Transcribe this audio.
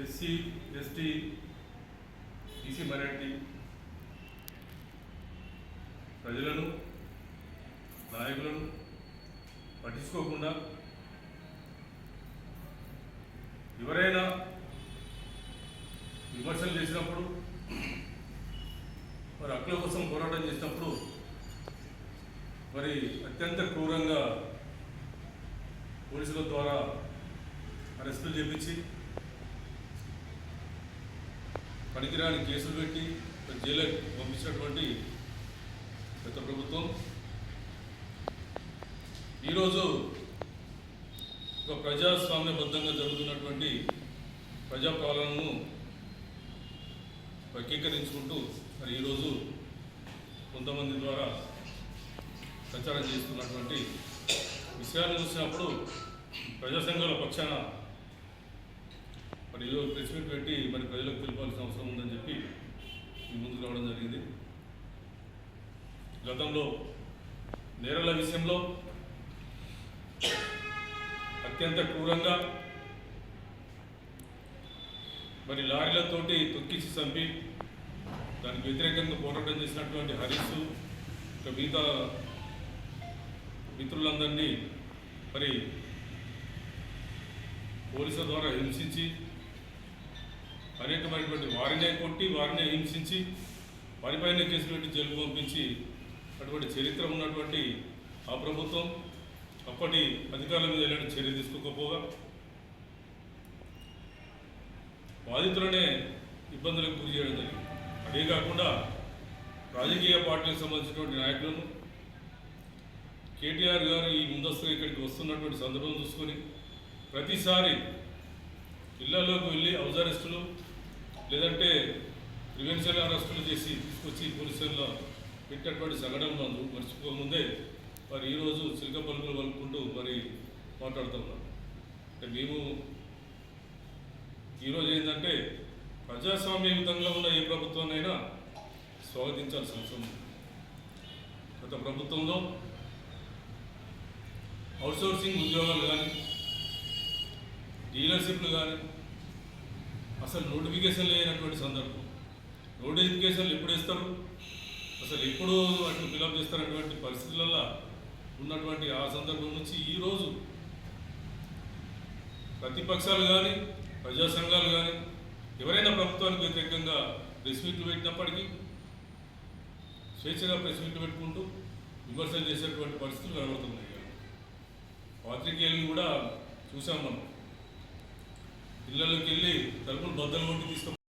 SC ST EC minority ప్రజలను నాయకులను పట్టించుకోకుండా ఎవరైనా విమర్శలు చేసినప్పుడు మరి హక్కుల కోసం పోరాటం చేసినప్పుడు మరి అత్యంత క్రూరంగా పోలీసుల ద్వారా అరెస్టులు చేపించి పనికిరాని కేసులు పెట్టి జైలుకి పంపించినటువంటి గత ప్రభుత్వం. ఈరోజు ఒక ప్రజాస్వామ్యబద్ధంగా జరుగుతున్నటువంటి ప్రజాపాలనను వర్గీకరించుకుంటూ మరి ఈరోజు కొంతమంది ద్వారా ప్రచారం చేస్తున్నటువంటి విషయాన్ని చూసినప్పుడు ప్రజాసంఘాల పక్షాన మరి ఏదో ప్రెస్ మీట్ పెట్టి మరి ప్రజలకు తెలిపాల్సిన అవసరం ఉందని చెప్పి ముందుకు రావడం జరిగింది. గతంలో నేరల విషయంలో అత్యంత క్రూరంగా మరి లారీలతోటి తొక్కించి చంపి దానికి వ్యతిరేకంగా పోరాటం చేసినటువంటి హరీష్ ఇంకా మిగతా మిత్రులందరినీ మరి పోలీసుల ద్వారా హింసించి అనేకమైనటువంటి వారినే కొట్టి వారినే హింసించి వారిపైన కేసులు జైలు పంపించి అటువంటి చరిత్ర ఉన్నటువంటి ఆ ప్రభుత్వం అప్పటి అధికారుల మీద ఎలాంటి చర్య తీసుకోకపోగా బాధితులనే ఇబ్బందులకు గురి చేయడం జరిగింది. అదే కాకుండా రాజకీయ పార్టీలకు సంబంధించినటువంటి నాయకులను కేటీఆర్ గారు ఈ ముందస్తుగా ఇక్కడికి వస్తున్నటువంటి సందర్భం చూసుకొని ప్రతిసారి ఇళ్ళలోకి వెళ్ళి అవజారిస్తులు లేదంటే ప్రివెన్షన్ అరెస్టులు చేసి తీసుకొచ్చి పోలీసుల్లో పెట్టినటువంటి నందు మర్చిపోకముందే మరి ఈరోజు చిలక పలుకులు పలుకుంటూ మరి మాట్లాడుతున్నాం అంటే మేము ఈరోజు ఏంటంటే ప్రజాస్వామ్యయుతంగా ఉన్న ఏ ప్రభుత్వాన్నైనా స్వాగతించాల్సిన అవసరం గత ప్రభుత్వంలో అవుట్సోర్సింగ్ ఉద్యోగాలు కానీ డీలర్షిప్లు కానీ అసలు నోటిఫికేషన్ లేనటువంటి సందర్భం. నోటిఫికేషన్లు ఎప్పుడు ఇస్తారు అసలు ఎప్పుడు వాటిని ఫిలప్ చేస్తారనేటువంటి పరిస్థితులలో ఉన్నటువంటి ఆ సందర్భం నుంచి ఈరోజు ప్రతిపక్షాలు కానీ ప్రజా సంఘాలు కానీ ఎవరైనా ప్రభుత్వానికి వ్యతిరేకంగా ప్రెస్ మీట్లు పెట్టినప్పటికీ స్వేచ్ఛగా ప్రెస్ మీట్లు పెట్టుకుంటూ విమర్శలు చేసేటువంటి పరిస్థితులు కనబడుతున్నాయి. పాత్రికేయులను కూడా చూసాం మనం. ఇళ్ళలోకి వెళ్ళి తలుపులు బద్దలు కొట్టి తీసుకు